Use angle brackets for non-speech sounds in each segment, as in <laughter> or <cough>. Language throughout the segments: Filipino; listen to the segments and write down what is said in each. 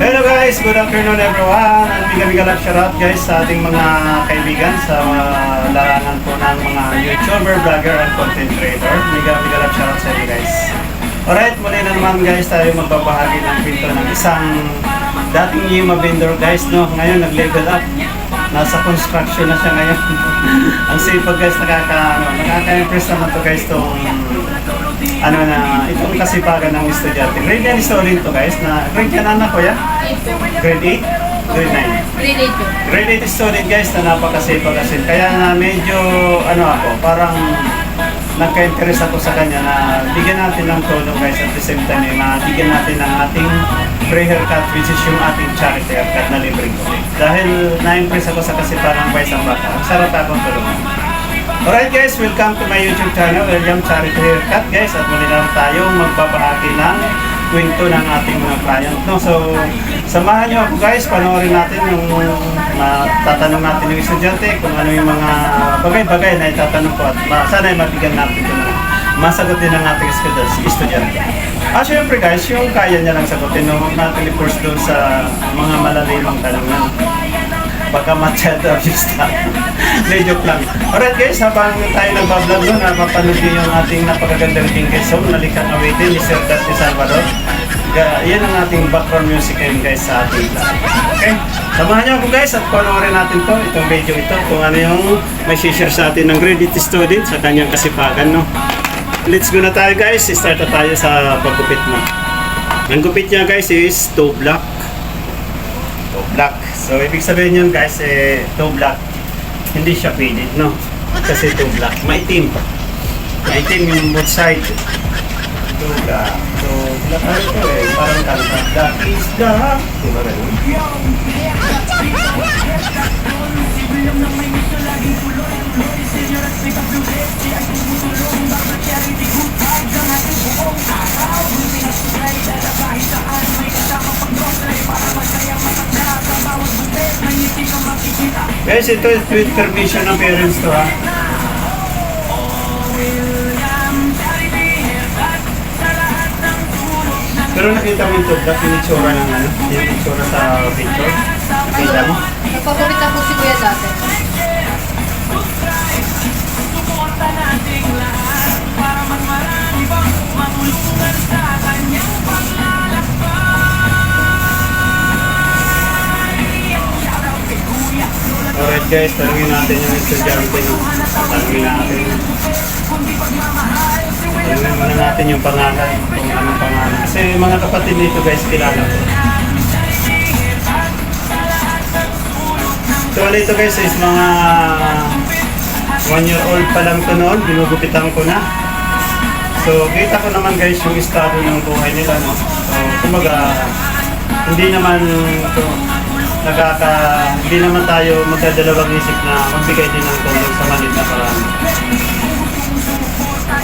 Hello guys, good afternoon everyone. At biga-biga lang shoutout guys sa ating mga kaibigan sa mga larangan po ng mga YouTuber, vlogger, at content creator. Biga-biga lang shoutout sa inyo guys. Alright, muli na naman guys tayo magbabahagi ng kwento ng isang dating Yuma vendor guys no. Ngayon nag-level up. Nasa construction na siya ngayon. <laughs> Ang sipag guys, nakaka, ano, nakaka-impress naman to guys tong ano na, itong kasipagan ng estudyante. Grade 9 student to guys, na grade yan anak ko ya? Grade 8? Grade 9. Relate ko. Grade 8 student guys na napakasipag kasi. Kaya na medyo, ano ako, parang nagka-interest ako sa kanya na bigyan natin ng tulong guys at the same time eh, mabigyan natin ng ating free haircut which is yung ating charity haircut na libreng ko. Dahil na-impress ako sa kasipagan guys ang bata. Sarap akong tulungan. Alright guys, welcome to my YouTube channel, William Charity Haircut guys at muli lang tayong magbabahagi ng kwento ng ating mga client. No? So, samahan nyo ako guys, panoorin natin yung tatanong natin yung estudyante kung ano yung mga bagay-bagay na itatanong ko at ma- sana ay mabigyan natin ito ng masagot din ng ating estudyante. Ah, syempre guys, yung kaya niya lang sagutin, no? natin i-force doon sa mga malalimang tanongan baka masyado abuse na. Hindi, joke lang. Alright guys, habang tayo nagbablog doon, napapanood niyo yung ating napakagandang Tingkay song, Nalikan Awitin, ni Sir Dusty Salvador. Ga- yan ang ating background music ngayon guys sa ating vlog. Okay? Samahan niyo ako guys at panoorin natin to, itong video ito, kung ano yung may share sa atin ng grade 8 student sa kanyang kasipagan, no? Let's go na tayo guys, start na tayo sa paggupit mo. Ang gupit niya guys is toe block toe black. So, ibig sabihin yun guys, eh, toe black, hindi siya faded, no? Kasi toe black, maitim. Maitim yung both side. Toe black. So, black ano eh, parang kanta. Black is black. Diba rin? Guys, ito with permission ng parents to ha. Pero nakita mo ito, black yung itsura ng ano, yung itsura sa picture. Nakita mo? Nagpapakita po si Kuya dati. Alright guys, tanungin natin yung estudyante no. Tanungin natin. Tanungin muna natin yung pangalan, kung anong pangalan. Kasi mga kapatid nito guys, kilala ko. So ano ito guys is mga one year old pa lang to noon, ginugupitan ko na. So kita ko naman guys yung estado ng buhay nila no. So kumbaga hindi naman to nagkaka hindi naman tayo magdadalawang isip na magbigay din ng tulong sa maliit na paraan.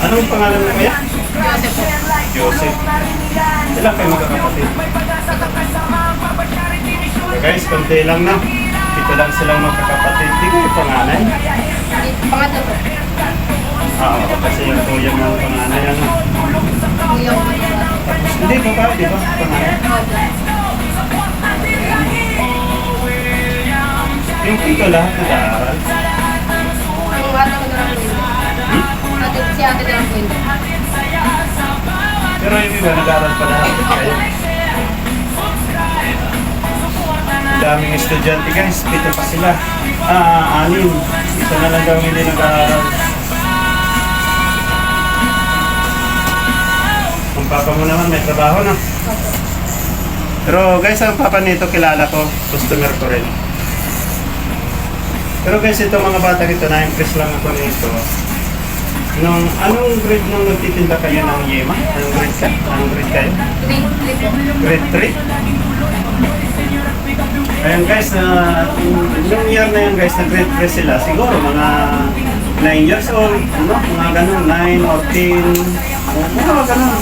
Anong pangalan mo kaya? Joseph. Ilan kayo magkakapatid? So guys, konti lang na. Dito lang silang magkakapatid. Di ko yung panganay. Pangatlo po. Oo, kasi yung kuya mo ang panganay. Ano? Kuya ko hindi ko ba? Di ba? Panganay. Yung tito lahat nag-aaral. Yung ate ko na lang yun. Ate, si ate na lang po yun. Pero yung iba nag-aaral pa lahat. Ang daming estudyante guys. Pito pa sila. Ah, anim. Isa na lang daw hindi nag-aaral. Ang papa mo naman may trabaho na. Pero guys, ang papa nito kilala ko. Customer ko rin. Pero guys, ito mga bata ito, na-impress lang ako nito. Nung, anong grade nung nagtitinda kayo ng Yema? Anong grade ka? Anong grade kayo? Grade 3 po. Grade 3? Ayan guys, na nung year na yun guys, na grade 3 sila, siguro mga 9 years old, ano? Mga ganun, 9 or 10, o mga ganun.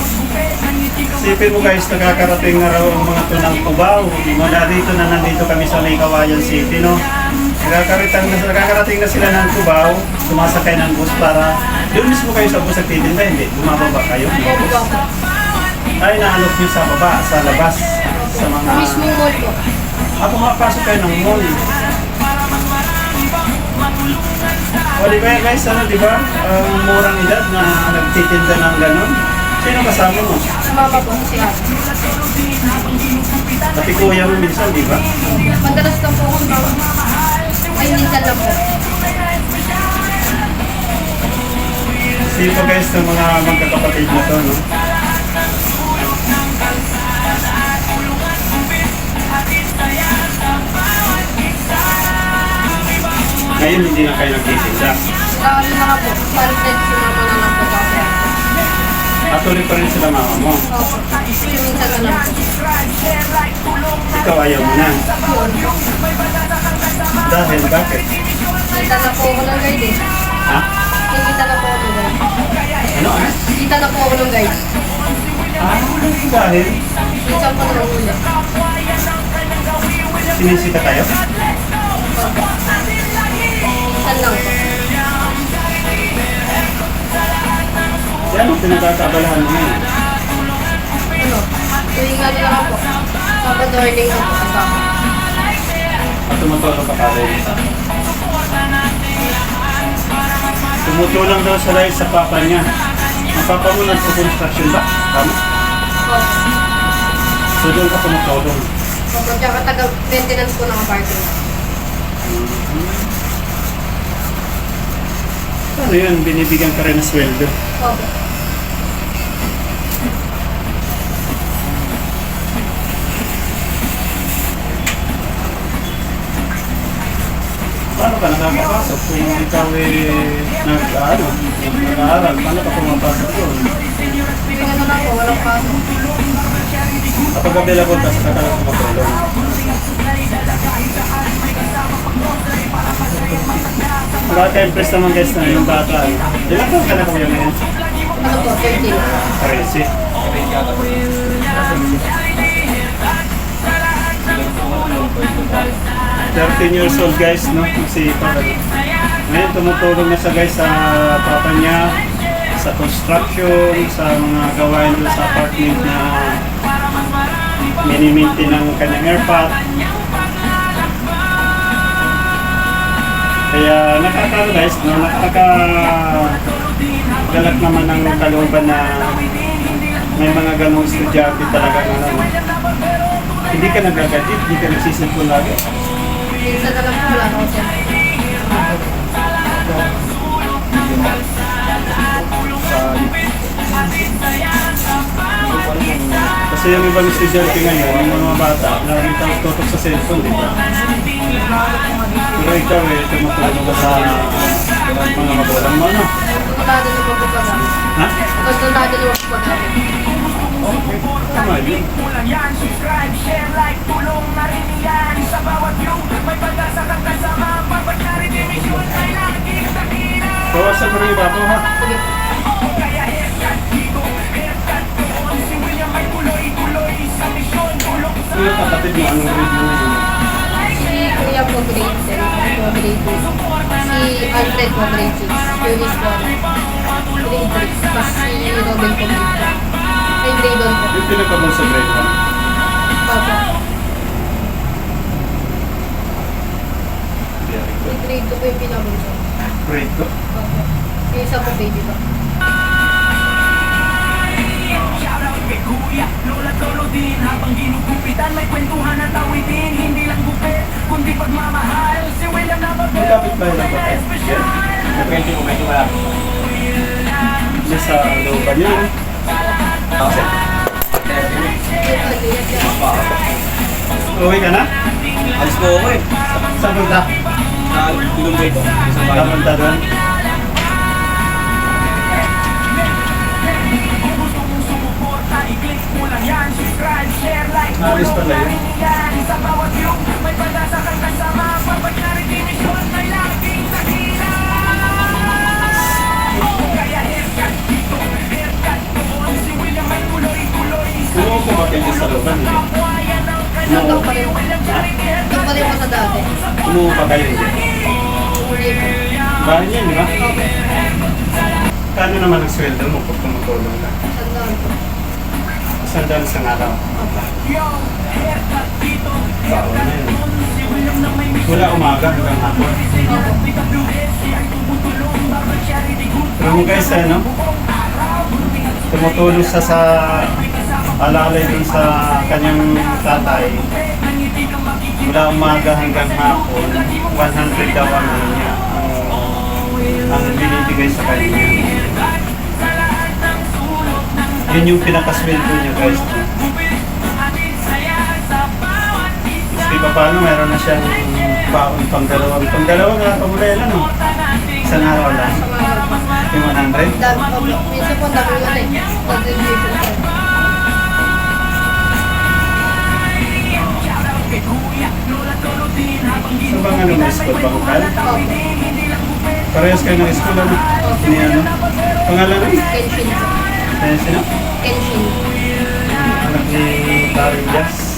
Isipin mo guys, nakakarating na raw ang mga tunang Cubao. Mula dito na nandito kami sa May Kawayan City, no? Nakakarating na, nakakarating na sila ng Cubao, sumasakay ng bus para doon mismo kayo sa bus nagtitinda, hindi? Bumababa kayo? Opo po. Ay, naanok nyo sa baba, sa labas. Sa mga... Sa mismong mall po. Ah, pumapasok kayo ng mall. O di ba guys, ano di ba? Ang murang edad na nagtitinda ng ganun. Sino kasama mo? Sumama po si ate. Pati kuya mo minsan, di ba? Madalas lang po ako sumama. Minsan lang po. Guys ng mga magkakapatid na to, no? Ngayon hindi na kayo nagtitinda. Ano na nga po. Si Alfred, sumama na lang po sa akin. Patuloy pa rin sila mama mo. Opo. Kasi minsan na lang po. Ikaw ayaw mo na. Yun. Dahil bakit? Kita na po ako ng guide eh. Ha? Kita na po ako ng guide. Ano? Ano? Kita na po ako ng guide. Ah, dahil Minsan po na huli. sinisita kayo? Opo. Minsan lang po. Yan ang pinagkakabalahan mo ngayon. Ano? Tuwing ano lang po. Kapag morning na po kasama. At tumutulong ka pa rin. Tumutulong daw sa life sa papa niya. Ang papa mo nagpo-construction ba? Tama? So doon ka tumutulong. Opo. Tsaka taga-maintenance po ng apartment. Ano yun? Binibigyan ka rin ng sweldo. Opo. paano ka nakakapasok kung ikaw eh nag-aaral, nag-aaral, paano ka pumapasok doon? Tingnan na lang ako, walang pasok. Kapag kabila ko, tapos kakalap ko kapulong. Mga tempest naman guys na yung bata. Eh. Ilang taon ka na kuya ngayon? Ano po, 13. 13. Thank you. 13 years old guys, no? Nagsipag. Ngayon, tumutulong na siya guys sa papa niya, sa construction, sa mga gawain doon sa apartment na miniminti ng kanyang airpot. Kaya nakakano guys, no? nakaka galak naman ang kalooban na may mga ganong estudyante talaga na ano. Hindi ka nagagadit, hindi ka nagsisipon lagi. Minsan na lang wala na siya. Kasi yung ibang estudyante ngayon, yung mga bata, lagi kang tutok sa cellphone, di ba? Pero ikaw eh, tumutulong ka sa mga magulang mo, no? Na po po pa namin. Ha? Kontado na po po namin. Okay, tama yun. yan Subscribe, share, like, tulong na rin yan Sa bawat view, may pag-asa kang kasama Pagkat na rin mission ay laging dakila Bawasan mo rin yung bato, ha? Sige. Kaya haircut dito, haircut doon Si William ay tuloy-tuloy sa mission Tulong sa Ano yung kapatid mo, anong grade mo? Si Kuya po grade 10, ako po grade 2. Si Alfred po grade 6. Eunice po grade 3. Tapos si Robin po grade 2. Grade 1 po. Yung pinagkabon sa grade 1. Papa. Very Si good. grade 2 po yung pinabunso. Grade 2. Papa. Yung isa po baby pa. Kuya, Lola Tolo din Habang ginugupitan may kwentuhan at awitin Hindi lang gupit, kundi pagmamahal Si William na May bago kapit ba yun ang kapatid? Depende kung medyo wala. Sa looban niya, Yung yan. Uwi ka na? alis po ako eh. Saan punta? Sa Ilonggo ko. Sa bahay. Kapunta doon? I-click mo lang yan Subscribe, share, like, Alis tulong pala na yun. Sa bawat view, may pag-asa kang kasama Pagkat na rin yung mission sa Umuupo ba kayo sa kawayan ng Nandun pa rin. Nandun pa rin po sa dati. Umuupo pa kayo po. Bahay niya, di ba? Okay. Kano naman ang sweldo mo pag tumutulong ka? Sandaan po. Kasi Isang daan isang araw. Opo. Bawal na yun. Wala umaga hanggang hapon. Pero mo guys, ano? Tumutulong siya sa alalay dun sa kanyang tatay. Mula umaga hanggang hapon, 100 daw ang ano niya, ang, ang binibigay sa kanya. Yun yung pinakasweldo niya guys. Kasi pa paano, meron na siyang baon pang dalawang, pang dalawang araw mula yan, ano? Isang araw lang. Sa mga Yung 100. dami, opo. Minsan po dami wala eh. Bang ano may school bang ukal? Opo. Parehas kayo ng school ano? Ni ano? Pangalan ano? Kenshin po. Kaya sino? Kenshin. Anak ni Jazz.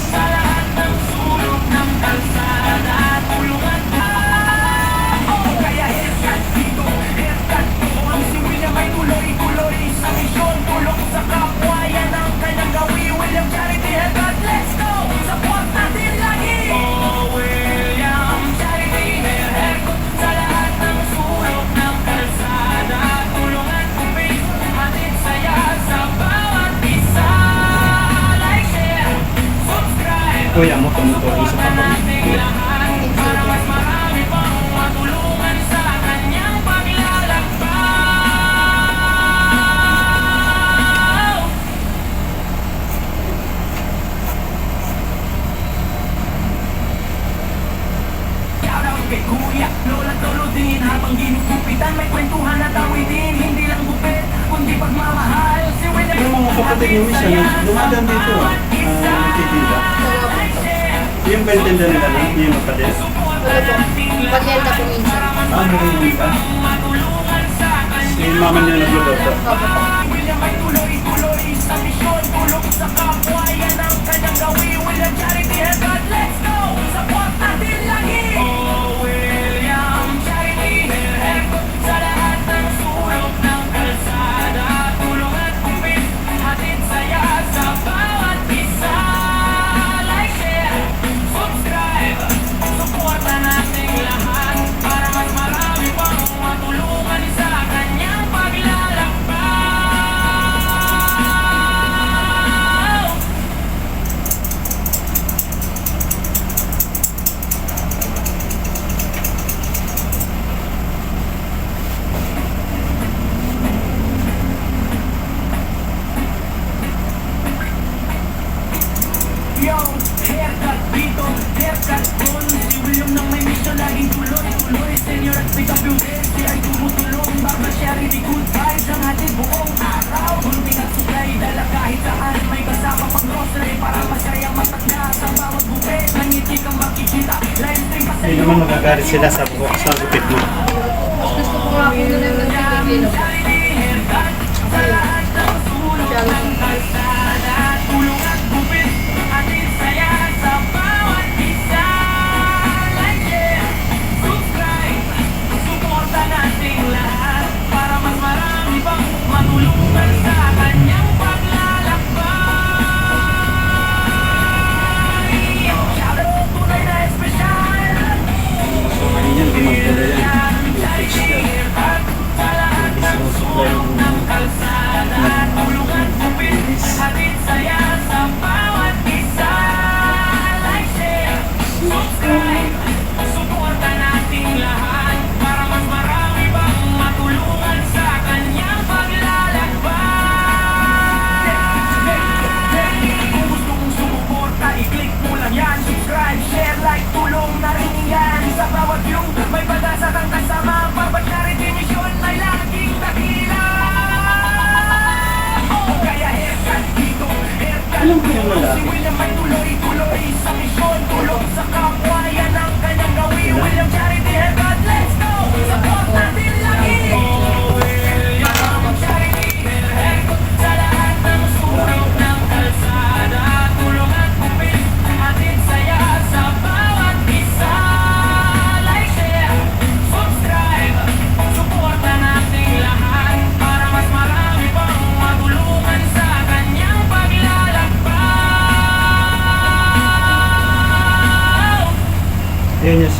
Kuya mo tumutulong sa kapatid. Shoutout kay Kuya, Lola Tolo din Habang ginugupitan may kwentuhan at awitin Hindi lang gupit, kundi pagmamahal Si William Yung mga kapatid miss, ano? Dumadaan dito ah. Ah, nagtitinda. Yung bentenda nila lang, yung kapatid. Wala po. Pagyenta po minsan. Ah, narinig ka? Si mama niya nagluluto. Opo po. Tuloy-tuloy sa misyon Tulong sa kapwa, yan ang kanyang gawin William Charity and naman magagalit sila sa buhok sa gupit mo. Gusto ko nga po nila ng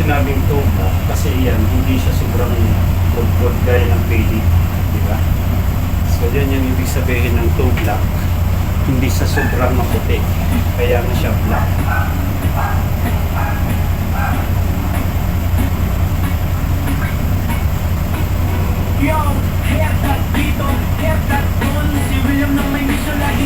sinabing tuba kasi yan, hindi siya sobrang good gaya ng pili. Di ba? So yun yung ibig sabihin ng two black. Hindi sa sobrang maputi. Kaya nga siya black. Yo, haircut dito, haircut doon Si William nang may mission laging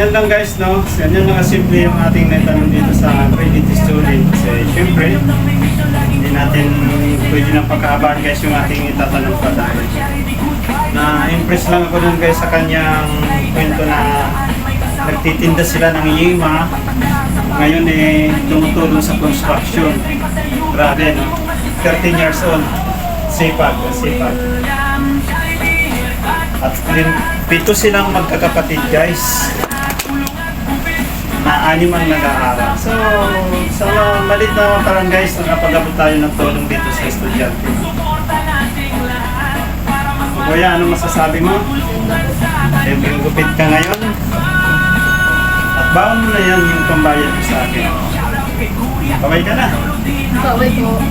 Ganyan lang guys, no? Ganyan lang kasimple yung ating naitanong dito sa credit story. Kasi, syempre, hindi natin pwede nang pagkaabahan guys yung ating itatanong pa dahil na-impress lang ako dun guys sa kanyang kwento na nagtitinda sila ng yima. Ngayon eh, tumutulong sa construction. Grabe, no? 13 years old. Sipag, sipag. At pito silang magkakapatid guys. Na anim ang nag-aaral. So, sa mga malit na parang guys, nakapag-abot tayo ng tulong dito sa estudyante. Kuya, ano masasabi mo? Siyempre, gupit ka ngayon. At baon mo na yan yung pambayad mo sa akin. Kaway ka na. Kaway po.